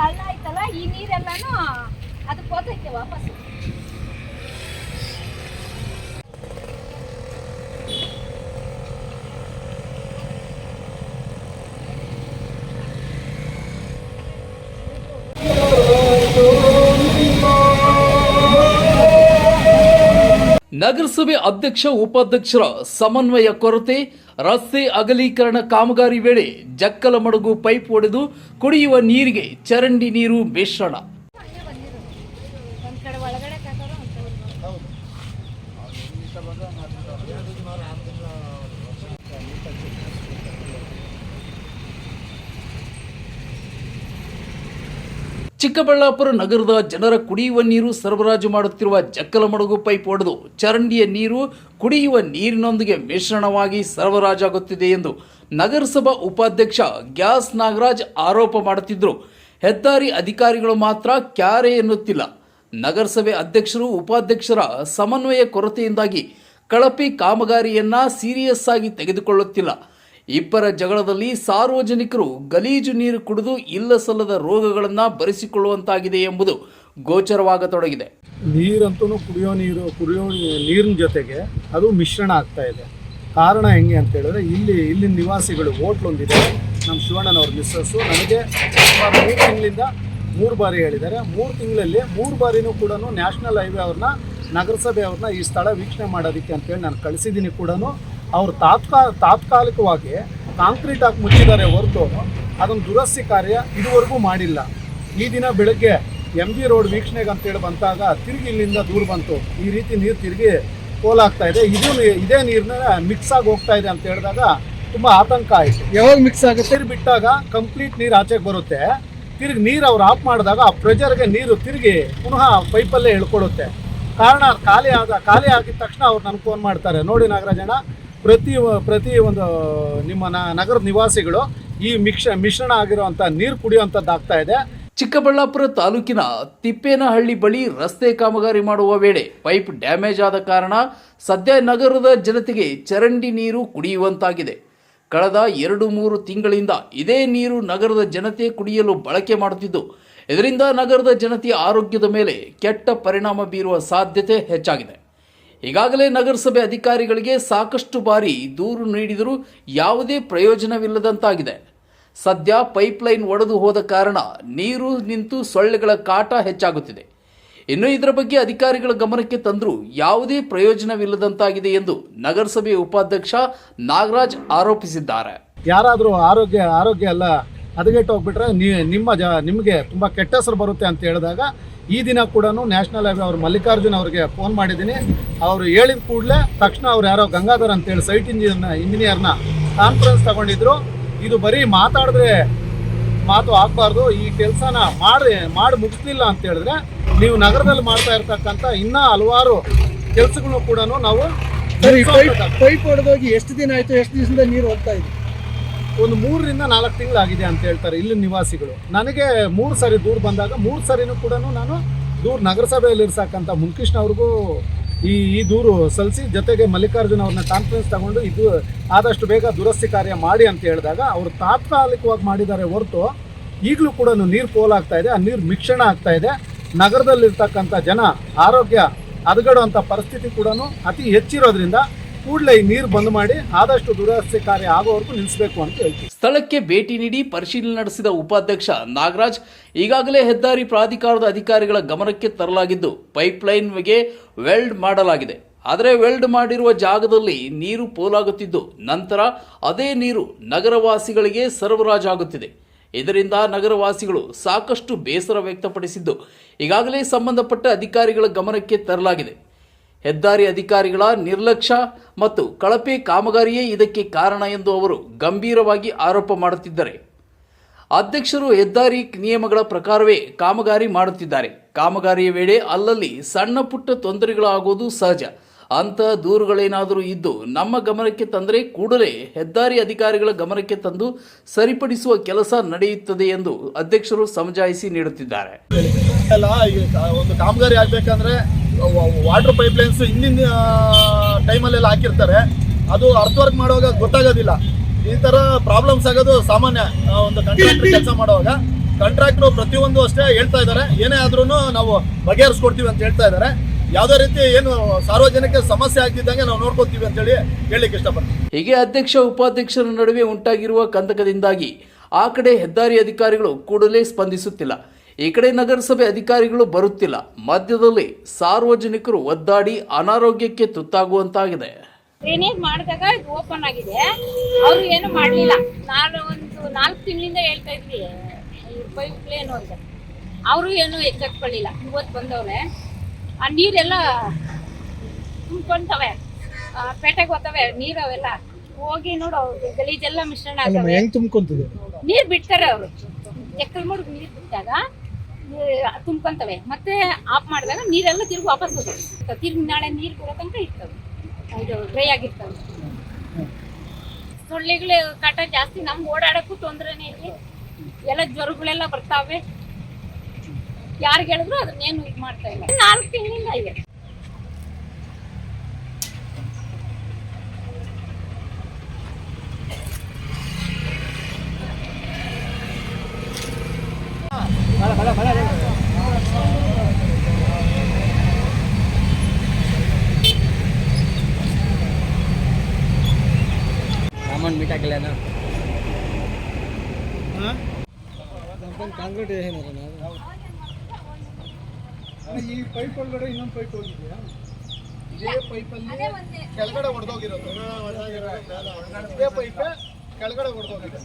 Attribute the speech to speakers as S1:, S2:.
S1: ಹಳ್ಳ ಐತಲ್ಲ ಈ ನೀರೆಲ್ಲಾನು ಅದಕ್ಕೆ ಹೋಗೈತೆ ವಾಪಸ್
S2: ನಗರಸಭೆ ಅಧ್ಯಕ್ಷ, ಉಪಾಧ್ಯಕ್ಷರ ಸಮನ್ವಯ ಕೊರತೆ, ರಸ್ತೆ ಅಗಲೀಕರಣ ಕಾಮಗಾರಿ ವೇಳೆ ಜಕ್ಕಲಮಡುಗು ಪೈಪ್ ಒಡೆದು ಕುಡಿಯುವ ನೀರಿಗೆ ಚರಂಡಿ ನೀರು ಮಿಶ್ರಣ
S1: ಕಾಕೋರು ಒಂದ್ ಕಡೆ ಹೊರ್ಗಡೆ.
S2: ಚಿಕ್ಕಬಳ್ಳಾಪುರ ನಗರದ ಜನರ ಕುಡಿಯುವ ನೀರು ಸರಬರಾಜು ಮಾಡುತ್ತಿರುವ ಜಕ್ಕಲಮಡುಗು ಪೈಪ್ ಒಡೆದು ಚರಂಡಿಯ ನೀರು ಕುಡಿಯುವ ನೀರಿನೊಂದಿಗೆ ಮಿಶ್ರಣವಾಗಿ ಸರಬರಾಜಾಗುತ್ತಿದೆ ಎಂದು ನಗರಸಭಾ ಉಪಾಧ್ಯಕ್ಷ ಗ್ಯಾಸ್ ನಾಗರಾಜ್ ಆರೋಪ ಮಾಡುತ್ತಿದ್ದರು ಹೆದ್ದಾರಿ ಅಧಿಕಾರಿಗಳು ಮಾತ್ರ ಕ್ಯಾರೆ ಎನ್ನುತ್ತಿಲ್ಲ. ನಗರಸಭೆ ಅಧ್ಯಕ್ಷರು ಉಪಾಧ್ಯಕ್ಷರ ಸಮನ್ವಯ ಕೊರತೆಯಿಂದಾಗಿ ಕಳಪೆ ಕಾಮಗಾರಿಯನ್ನ ಸೀರಿಯಸ್ ಆಗಿ ತೆಗೆದುಕೊಳ್ಳುತ್ತಿಲ್ಲ. ಇಬ್ಬರ ಜಗಳದಲ್ಲಿ ಸಾರ್ವಜನಿಕರು ಗಲೀಜು ನೀರು ಕುಡಿದು ಇಲ್ಲ ಸಲ್ಲದ ರೋಗಗಳನ್ನು ಬರೆಸಿಕೊಳ್ಳುವಂತಾಗಿದೆ ಎಂಬುದು ಗೋಚರವಾಗತೊಡಗಿದೆ.
S3: ನೀರಂತೂ ಕುಡಿಯೋ ನೀರು, ಕುಡಿಯೋ ನೀರಿನ ಜೊತೆಗೆ ಅದು ಮಿಶ್ರಣ ಆಗ್ತಾ ಇದೆ. ಕಾರಣ ಹೆಂಗೆ ಅಂತ ಹೇಳಿದ್ರೆ ಇಲ್ಲಿ ಇಲ್ಲಿನ ನಿವಾಸಿಗಳು ಹೋಟ್ಲೊಂದಿದೆ ನಮ್ಮ ಶಿವಣ್ಣನವ್ರ ಮಿಸ್ಸಸ್ಸು ನನಗೆ ಮೂರು ತಿಂಗಳಿಂದ ಮೂರು ಬಾರಿ ಹೇಳಿದ್ದಾರೆ. ಮೂರು ತಿಂಗಳಲ್ಲಿ ಮೂರು ಬಾರಿನೂ ಕೂಡ ನ್ಯಾಷನಲ್ ಹೈವೇ ಅವ್ರನ್ನ, ನಗರಸಭೆ ಅವ್ರನ್ನ ಈ ಸ್ಥಳ ವೀಕ್ಷಣೆ ಮಾಡೋದಕ್ಕೆ ಅಂತೇಳಿ ನಾನು ಕಳಿಸಿದ್ದೀನಿ ಕೂಡ ಅವ್ರು ತಾತ್ಕಾ ತಾತ್ಕಾಲಿಕವಾಗಿ ಕಾಂಕ್ರೀಟ್ ಹಾಕಿ ಮುಚ್ಚಿದ್ದಾರೆ ಹೊರತು ಅದೊಂದು ದುರಸ್ತಿ ಕಾರ್ಯ ಇದುವರೆಗೂ ಮಾಡಿಲ್ಲ. ಈ ದಿನ ಬೆಳಗ್ಗೆ ಎಂ ಜಿ ರೋಡ್ ವೀಕ್ಷಣೆಗೆ ಅಂತೇಳಿ ಬಂದಾಗ ತಿರುಗಿ ಇಲ್ಲಿಂದ ದೂರ ಬಂತು. ಈ ರೀತಿ ನೀರು ತಿರುಗಿ ಪೋಲಾಗ್ತಾ ಇದೆ. ಇದು ನೀ- ಇದೇ ನೀರನ್ನ ಮಿಕ್ಸ್ ಆಗಿ ಹೋಗ್ತಾ ಇದೆ ಅಂತ ಹೇಳಿದಾಗ ತುಂಬ ಆತಂಕ ಆಯಿತು. ಯಾವಾಗ ಮಿಕ್ಸ್ ಆಗುತ್ತೆ? ತಿರುಗಿ ಬಿಟ್ಟಾಗ ಕಂಪ್ಲೀಟ್ ನೀರು ಆಚೆಗೆ ಬರುತ್ತೆ. ತಿರುಗಿ ನೀರು ಅವ್ರು ಆಫ್ ಮಾಡಿದಾಗ ಆ ಪ್ರೆಜರ್ಗೆ ನೀರು ತಿರುಗಿ ಪುನಃ ಪೈಪಲ್ಲೇ ಹೇಳ್ಕೊಡುತ್ತೆ ಕಾರಣ ಖಾಲಿ ಆದ ಖಾಲಿ ಆಗಿದ ತಕ್ಷಣ ಅವ್ರು ನನಗೆ ಫೋನ್ ಮಾಡ್ತಾರೆ. ನೋಡಿ ನಾಗರಾಜಣ್ಣ ಪ್ರತಿ ಪ್ರತಿ ಒಂದು ನಿಮ್ಮ ನಗರದ ನಿವಾಸಿಗಳು ಈ ಮಿಕ್ಷ, ಮಿಶ್ರಣ ಆಗಿರುವಂಥ ನೀರು ಕುಡಿಯುವಂಥದ್ದು ಆಗ್ತಾ ಇದೆ.
S2: ಚಿಕ್ಕಬಳ್ಳಾಪುರ ತಾಲೂಕಿನ ತಿಪ್ಪೇನಹಳ್ಳಿ ಬಳಿ ರಸ್ತೆ ಕಾಮಗಾರಿ ಮಾಡುವ ವೇಳೆ ಪೈಪ್ ಡ್ಯಾಮೇಜ್ ಆದ ಕಾರಣ ಸದ್ಯ ನಗರದ ಜನತೆಗೆ ಚರಂಡಿ ನೀರು ಕುಡಿಯುವಂತಾಗಿದೆ. ಕಳೆದ ಎರಡು ಮೂರು ತಿಂಗಳಿಂದ ಇದೇ ನೀರು ನಗರದ ಜನತೆ ಕುಡಿಯಲು ಬಳಕೆ ಮಾಡುತ್ತಿದ್ದು, ಇದರಿಂದ ನಗರದ ಜನತೆಯ ಆರೋಗ್ಯದ ಮೇಲೆ ಕೆಟ್ಟ ಪರಿಣಾಮ ಬೀರುವ ಸಾಧ್ಯತೆ ಹೆಚ್ಚಾಗಿದೆ. ಈಗಾಗಲೇ ನಗರಸಭೆ ಅಧಿಕಾರಿಗಳಿಗೆ ಸಾಕಷ್ಟು ಬಾರಿ ದೂರು ನೀಡಿದರೂ ಯಾವುದೇ ಪ್ರಯೋಜನವಿಲ್ಲದಂತಾಗಿದೆ. ಸದ್ಯ ಪೈಪ್ಲೈನ್ ಒಡೆದು ಹೋದ ಕಾರಣ ನೀರು ನಿಂತು ಸೊಳ್ಳೆಗಳ ಕಾಟ ಹೆಚ್ಚಾಗುತ್ತಿದೆ. ಇನ್ನು ಇದರ ಬಗ್ಗೆ ಅಧಿಕಾರಿಗಳ ಗಮನಕ್ಕೆ ತಂದರೂ ಯಾವುದೇ ಪ್ರಯೋಜನವಿಲ್ಲದಂತಾಗಿದೆ ಎಂದು ನಗರಸಭೆ ಉಪಾಧ್ಯಕ್ಷ ನಾಗರಾಜ್ ಆರೋಪಿಸಿದ್ದಾರೆ.
S3: ಯಾರಾದರೂ ಆರೋಗ್ಯ ಆರೋಗ್ಯ ಅಲ್ಲ ಹದಗೆಟ್ಟು ಹೋಗ್ಬಿಟ್ರೆ ನಿಮ್ಮ ನಿಮಗೆ ತುಂಬ ಕೆಟ್ಟ ಹೆಸರು ಬರುತ್ತೆ ಅಂತ ಹೇಳಿದಾಗ ಈ ದಿನ ಕೂಡ ನ್ಯಾಷನಲ್ ಹೈವೇ ಅವರು ಮಲ್ಲಿಕಾರ್ಜುನ್ ಅವರಿಗೆ ಫೋನ್ ಮಾಡಿದ್ದೀನಿ. ಅವರು ಹೇಳಿದ ಕೂಡಲೇ ತಕ್ಷಣ ಅವ್ರು ಯಾರೋ ಗಂಗಾಧರ್ ಅಂತೇಳಿ ಸೈಟ್ ಇಂಜಿನಿಯರ್ನ ಇಂಜಿನಿಯರ್ನ ಕಾನ್ಫರೆನ್ಸ್ ತಗೊಂಡಿದ್ರು. ಇದು ಬರೀ ಮಾತಾಡಿದ್ರೆ ಮಾತು ಆಗಬಾರ್ದು. ಈ ಕೆಲಸನ ಮಾಡಿ ಮಾಡಿ ಮುಗಿಸ್ಲಿಲ್ಲ ಅಂತ ಹೇಳಿದ್ರೆ ನೀವು ನಗರದಲ್ಲಿ ಮಾಡ್ತಾ ಇರ್ತಕ್ಕಂಥ ಇನ್ನೂ ಹಲವಾರು ಕೆಲಸಗಳು ಕೂಡ ನಾವು
S4: ಪೈಪ್ ಹೊಡೆದೋಗಿ ಎಷ್ಟು ದಿನ ಆಯಿತು ಎಷ್ಟು ದಿವಸದಿಂದ ನೀರು ಹೋಗ್ತಾ ಇದೆ?
S3: ಒಂದು ಮೂರರಿಂದ ನಾಲ್ಕು ತಿಂಗಳಾಗಿದೆ ಅಂತ ಹೇಳ್ತಾರೆ ಇಲ್ಲಿ ನಿವಾಸಿಗಳು. ನನಗೆ ಮೂರು ಸಾರಿ ದೂರು ಬಂದಾಗ ಮೂರು ಸಾರಿನೂ ಕೂಡ ನಾನು ದೂರು ನಗರಸಭೆಯಲ್ಲಿ ಇರ್ಸಕ್ಕಂಥ ಮುನ್ಕೃಷ್ಣ ಅವ್ರಿಗೂ ಈ ಈ ದೂರು ಸಲ್ಲಿಸಿ ಜೊತೆಗೆ ಮಲ್ಲಿಕಾರ್ಜುನ ಅವ್ರನ್ನ ಕಾನ್ಫರೆನ್ಸ್ ತಗೊಂಡು ಇದು ಆದಷ್ಟು ಬೇಗ ದುರಸ್ತಿ ಕಾರ್ಯ ಮಾಡಿ ಅಂತ ಹೇಳಿದಾಗ ಅವರು ತಾತ್ಕಾಲಿಕವಾಗಿ ಮಾಡಿದ್ದಾರೆ ಹೊರತು ಈಗಲೂ ಕೂಡ ನೀರು ಪೋಲಾಗ್ತಾ ಇದೆ, ಆ ನೀರು ಮಿಕ್ಷಣ ಆಗ್ತಾ ಇದೆ. ನಗರದಲ್ಲಿರ್ತಕ್ಕಂಥ ಜನ ಆರೋಗ್ಯ ಹದಗಡುವಂಥ ಪರಿಸ್ಥಿತಿ ಕೂಡ ಅತಿ ಹೆಚ್ಚಿರೋದ್ರಿಂದ ಕೂಡಲೇ ನೀರು ಬಂದ್ ಮಾಡಿ ಆದಷ್ಟು ದುರಸ್ತಿ ಕಾರ್ಯ ಆಗೋವರೆಗೂ ನಿಲ್ಲಿಸಬೇಕು ಅಂತ ಹೇಳ್ತೀವಿ.
S2: ಸ್ಥಳಕ್ಕೆ ಭೇಟಿ ನೀಡಿ ಪರಿಶೀಲನೆ ನಡೆಸಿದ ಉಪಾಧ್ಯಕ್ಷ ನಾಗರಾಜ್, ಈಗಾಗಲೇ ಹೆದ್ದಾರಿ ಪ್ರಾಧಿಕಾರದ ಅಧಿಕಾರಿಗಳ ಗಮನಕ್ಕೆ ತರಲಾಗಿದ್ದು, ಪೈಪ್ಲೈನ್ಗೆ ವೆಲ್ಡ್ ಮಾಡಲಾಗಿದೆ. ಆದರೆ ವೆಲ್ಡ್ ಮಾಡಿರುವ ಜಾಗದಲ್ಲಿ ನೀರು ಪೋಲಾಗುತ್ತಿದ್ದು, ನಂತರ ಅದೇ ನೀರು ನಗರವಾಸಿಗಳಿಗೆ ಸರಬರಾಜಾಗುತ್ತಿದೆ. ಇದರಿಂದ ನಗರವಾಸಿಗಳು ಸಾಕಷ್ಟು ಬೇಸರ ವ್ಯಕ್ತಪಡಿಸಿದ್ದು, ಈಗಾಗಲೇ ಸಂಬಂಧಪಟ್ಟ ಅಧಿಕಾರಿಗಳ ಗಮನಕ್ಕೆ ತರಲಾಗಿದೆ. ಹೆದ್ದಾರಿ ಅಧಿಕಾರಿಗಳ ನಿರ್ಲಕ್ಷ್ಯ ಮತ್ತು ಕಳಪೆ ಕಾಮಗಾರಿಯೇ ಇದಕ್ಕೆ ಕಾರಣ ಎಂದು ಅವರು ಗಂಭೀರವಾಗಿ ಆರೋಪ ಮಾಡುತ್ತಿದ್ದಾರೆ. ಅಧ್ಯಕ್ಷರು ಹೆದ್ದಾರಿ ನಿಯಮಗಳ ಪ್ರಕಾರವೇ ಕಾಮಗಾರಿ ಮಾಡುತ್ತಿದ್ದಾರೆ. ಕಾಮಗಾರಿಯ ವೇಳೆ ಅಲ್ಲಲ್ಲಿ ಸಣ್ಣ ಪುಟ್ಟ ತೊಂದರೆಗಳಾಗುವುದು ಸಹಜ. ಅಂತಹ ದೂರುಗಳೇನಾದರೂ ಇದ್ದು ನಮ್ಮ ಗಮನಕ್ಕೆ ತಂದರೆ ಕೂಡಲೇ ಹೆದ್ದಾರಿ ಅಧಿಕಾರಿಗಳ ಗಮನಕ್ಕೆ ತಂದು ಸರಿಪಡಿಸುವ ಕೆಲಸ ನಡೆಯುತ್ತದೆ ಎಂದು ಅಧ್ಯಕ್ಷರು ಸಮಜಾಯಿಸಿ ನೀಡುತ್ತಿದ್ದಾರೆ.
S5: ಒಂದು ಕಾಮಗಾರಿ ಆಗ್ಬೇಕಂದ್ರೆ ವಾಟರ್ ಪೈಪ್ ಲೈನ್ಸ್ ಹಿಂದಿನ ಟೈಮಲ್ಲೆಲ್ಲ ಹಾಕಿರ್ತಾರೆ. ಅದು ಅರ್ಥ ವರ್ಕ್ ಮಾಡುವಾಗ ಗೊತ್ತಾಗೋದಿಲ್ಲ. ಈ ಥರ ಪ್ರಾಬ್ಲಮ್ಸ್ ಆಗೋದು ಸಾಮಾನ್ಯ ಒಂದು ಕಂಟ್ರಾಕ್ಟರ್ ಕೆಲಸ ಮಾಡುವಾಗ. ಕಾಂಟ್ರಾಕ್ಟ್ರು ಪ್ರತಿಯೊಂದು ಅಷ್ಟೇ ಹೇಳ್ತಾ ಇದ್ದಾರೆ. ಏನೇ ಆದ್ರೂ ನಾವು ಬಗೆಹರಿಸ್ಕೊಡ್ತೀವಿ ಅಂತ ಹೇಳ್ತಾ ಇದ್ದಾರೆ. ಯಾವುದೇ ರೀತಿ ಏನು ಸಾರ್ವಜನಿಕ ಸಮಸ್ಯೆ ಆಗ್ತಿದ್ದಂಗೆ ನಾವು ನೋಡ್ಕೊತೀವಿ ಅಂತೇಳಿ ಹೇಳಲಿಕ್ಕೆ ಇಷ್ಟಪಡ್ತೀನಿ.
S2: ಹೀಗೆ ಅಧ್ಯಕ್ಷ, ಉಪಾಧ್ಯಕ್ಷರ ನಡುವೆ ಉಂಟಾಗಿರುವ ಕಂದಕದಿಂದಾಗಿ ಆ ಕಡೆ ಹೆದ್ದಾರಿ ಅಧಿಕಾರಿಗಳು ಕೂಡಲೇ ಸ್ಪಂದಿಸುತ್ತಿಲ್ಲ. ಈ ಕಡೆ ನಗರಸಭೆ ಅಧಿಕಾರಿಗಳು ಬರುತ್ತಿಲ್ಲ. ಮಧ್ಯದಲ್ಲಿ ಸಾರ್ವಜನಿಕರು ಒದ್ದಾಡಿ ಅನಾರೋಗ್ಯಕ್ಕೆ ತುತ್ತಾಗುವಂತಾಗಿದೆ.
S1: ಡ್ರೈನೇಜ್ ಮಾಡಿದಾಗ ಇದು ಓಪನ್ ಆಗಿದೆ. ಅವರು ಏನು ಮಾಡಲಿಲ್ಲ. ನಾನು ಒಂದು ನಾಲ್ಕು ತಿಂಗಳಿಂದ ಹೇಳ್ತಾ ಇದ್ವಿ ಪೈಪ್ ಏನು ಅಂತ. ಅವರು ಏನು ಎಚ್ಚೆತ್ಕೊಳ್ಳಿಲ್ಲ. ಇವತ್ತು ಬಂದವ್ರೆ ಆ ನೀರೆಲ್ಲ ತುಂಬ್ಕೊಂತವೆ. ಆ, ಪೇಟೆಗೆ ಹೋಗ್ತವೆ ನೀರು ಅವೆಲ್ಲ. ಹೋಗಿ ನೋಡು ಗಲೀಜೆಲ್ಲ ಮಿಶ್ರಣ ಆಗ್ತವೆ. ನೀರು ಬಿಡ್ತಾರೆ ಅವರು. ಎಕ್ಕಲ್ ನೀರು ಬಿಟ್ಟಾಗ ತುಂಬ್ಕೊಂತವೆ. ಮತ್ತೆ ಆಫ್ ಮಾಡಿದಾಗ ನೀರೆಲ್ಲ ತಿರುಗಿ ವಾಪಸ್ ಹೋಗುತ್ತೆ ತಿರುಗಿ ನಾಳೆ ನೀರು ಬರೋ ತನಕ ಇರ್ತವೆ. ಇದು ಡ್ರೈ ಆಗಿರ್ತವೆ. ಸೊಳ್ಳೆಗಳು ಕಾಟ ಜಾಸ್ತಿ, ನಮ್ಗೆ ಓಡಾಡೋಕ್ಕೂ ತೊಂದರೆನೇ ಇಲ್ಲಿ. ಎಲ್ಲ ಜ್ವರಗಳೆಲ್ಲ ಬರ್ತಾವೆ. ಯಾರು ಹೇಳಿದ್ರು ಅದನ್ನೇನು ಇದು ಮಾಡ್ತಾ ಇಲ್ಲ. ನಾಲ್ಕು ತಿಂಗಳಿಂದ ಇದೆ.
S4: ಕಾಂಕ್ರೀಟ್ ಈ ಪೈಪ್ ಒಳಗಡೆ ಇನ್ನೊಂದು ಪೈಪ್ ಹೋಗಿದೆಯಾ?
S5: ಇದೇ ಪೈಪಲ್ಲಿ ಕೆಳಗಡೆ ಹೊಡೆದೋಗಿರೋದು ಇದೇ ಪೈಪೇ ಕೆಳಗಡೆ ಹೊಡೆದೋಗಿದೆ